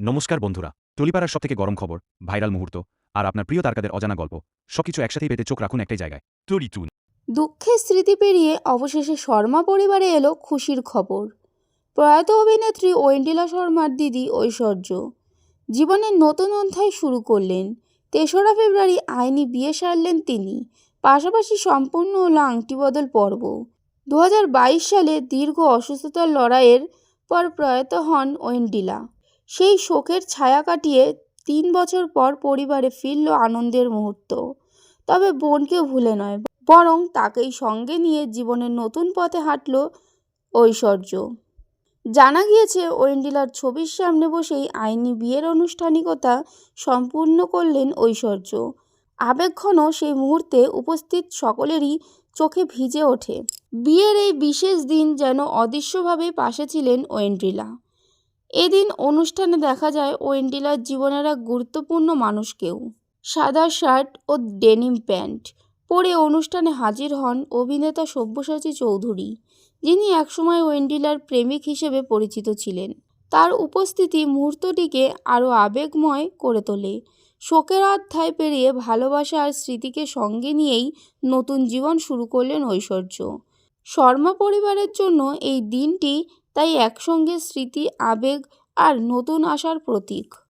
নমস্কার বন্ধুরা টলিপাড়ার সবথেকে গরম খবর, ভাইরাল মুহূর্ত, আর আপনার প্রিয় তারকাদের অজানা গল্প, সবকিছু একসাথেই পেতে চোখ রাখুন একটাই জায়গায় দুঃখের স্মৃতি পেরিয়ে অবশেষে শর্মা পরিবারে এলো খুশির খবর। প্রয়াত অভিনেত্রী ঐন্ডিলা শর্মার দিদি ঐশ্বর্য। জীবনের নতুন অধ্যায় শুরু করলেন। তেসরা ফেব্রুয়ারি আইনি বিয়ে সারলেন তিনি। পাশাপাশি সম্পূর্ণ হলো আংটি বদল পর্ব। দু হাজার বাইশ সালে দীর্ঘ অসুস্থতার লড়াইয়ের পর প্রয়াত হন ঐন্ডিলা সেই শোকের ছায়া কাটিয়ে তিন বছর পর পরিবারে ফিরল আনন্দের মুহূর্ত। তবে বোনকে ভুলে নয়, বরং তাকেই সঙ্গে নিয়ে জীবনের নতুন পথে হাঁটল ঐশ্বর্য। জানা গিয়েছে, ঐন্ডিলার ছবির সামনে বসেই আইনি বিয়ের আনুষ্ঠানিকতা সম্পূর্ণ করলেন ঐশ্বর্য। আবেগঘন সেই মুহূর্তে উপস্থিত সকলেরই চোখে ভিজে ওঠে। বিয়ের এই বিশেষ দিন যেন অদৃশ্যভাবে পাশে ছিলেন ঐন্ড্রিলা এদিন অনুষ্ঠানে দেখা যায় ওয়েন্ডিলার জীবনের এক গুরুত্বপূর্ণ মানুষকেও। সাদা শার্ট ও ডেনিম প্যান্ট পরে অনুষ্ঠানে হাজির হন অভিনেতা সব্যসাচী চৌধুরী, যিনি একসময় ওয়েন্ডিলার প্রেমিক হিসেবে পরিচিত ছিলেন। তার উপস্থিতি মুহূর্তটিকে আরও আবেগময় করে তোলে। শোকের অধ্যায় পেরিয়ে ভালোবাসা আর স্মৃতিকে সঙ্গে নিয়েই নতুন জীবন শুরু করলেন ঐশ্বর্য। শর্মা পরিবারের জন্য এই দিনটি তাই একসঙ্গে স্মৃতি আবেগ আর নতুন আশার প্রতীক।